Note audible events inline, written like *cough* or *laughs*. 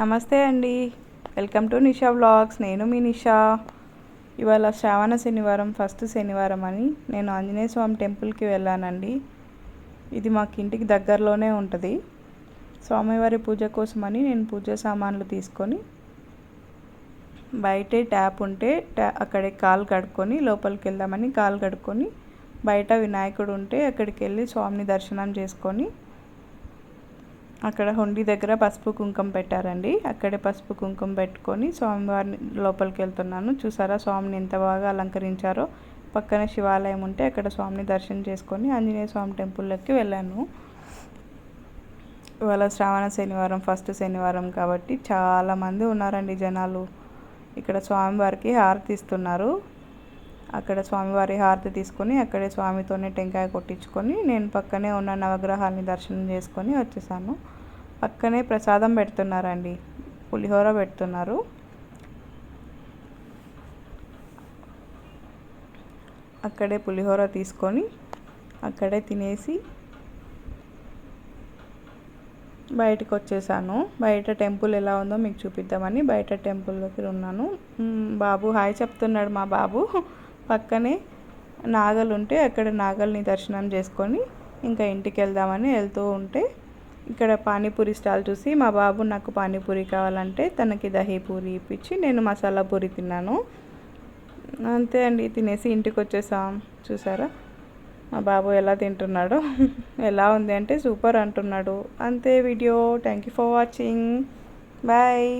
నమస్తే అండి. Welcome to Nisha vlogs. నేను మీ నిషా. ఇవాళ శ్రావణ శనివారం ఫస్ట్ శనివారం అని నేను ఆంజనేయ స్వామి టెంపుల్కి వెళ్ళానండి. ఇది మాకు ఇంటికి దగ్గరలోనే ఉంటుంది. స్వామివారి పూజ కోసమని నేను పూజ సామాన్లు తీసుకొని బయటే ట్యాప్ ఉంటే ట్యా అక్కడే కాలు కడుక్కొని లోపలికి వెళ్దామని కాలు కడుక్కొని బయట వినాయకుడు ఉంటే అక్కడికి వెళ్ళి స్వామిని దర్శనం చేసుకొని అక్కడ హుండీ దగ్గర పసుపు కుంకుమ పెట్టారండి. అక్కడే పసుపు కుంకుమ పెట్టుకొని స్వామివారిని లోపలికి వెళ్తున్నాను. చూసారా స్వామిని ఎంత బాగా అలంకరించారో. పక్కన శివాలయం ఉంటే అక్కడ స్వామిని దర్శనం చేసుకొని ఆంజనేయ స్వామి టెంపుల్లోకి వెళ్ళాను. ఇవాళ శ్రావణ శనివారం ఫస్ట్ శనివారం కాబట్టి చాలామంది ఉన్నారండి జనాలు. ఇక్కడ స్వామివారికి హారతి ఇస్తున్నారు. అక్కడ స్వామివారి హారతి తీసుకొని అక్కడే స్వామితోనే టెంకాయ కొట్టించుకొని నేను పక్కనే ఉన్న నవగ్రహాలని దర్శనం చేసుకొని వచ్చేసాను పక్కనే ప్రసాదం పెడుతున్నారండి. పులిహోర పెడుతున్నారు. అక్కడే పులిహోర తీసుకొని అక్కడే తినేసి బయటకు వచ్చేసాను బయట టెంపుల్ ఎలా ఉందో మీకు చూపిద్దామని బయట టెంపుల్లోకి ఉన్నాను. బాబు హాయ్ చెప్తున్నాడు మా బాబు. పక్కనే నాగలు ఉంటే అక్కడ నాగల్ని దర్శనం చేసుకొని ఇంకా ఇంటికి వెళ్దామని వెళ్తూ ఉంటే ఇక్కడ పానీపూరి స్టాల్ చూసి మా బాబు నాకు పానీపూరి కావాలంటే తనకి దహీ పూరి ఇప్పించి నేను మసాలా పూరి తిన్నాను. అంతే అండి తినేసి ఇంటికి వచ్చేసాం చూసారా? మా బాబు ఎలా తింటున్నాడో *laughs* ఎలా ఉంది అంటే సూపర్ అంటున్నాడు. అంతే video. Thank you for watching. Bye.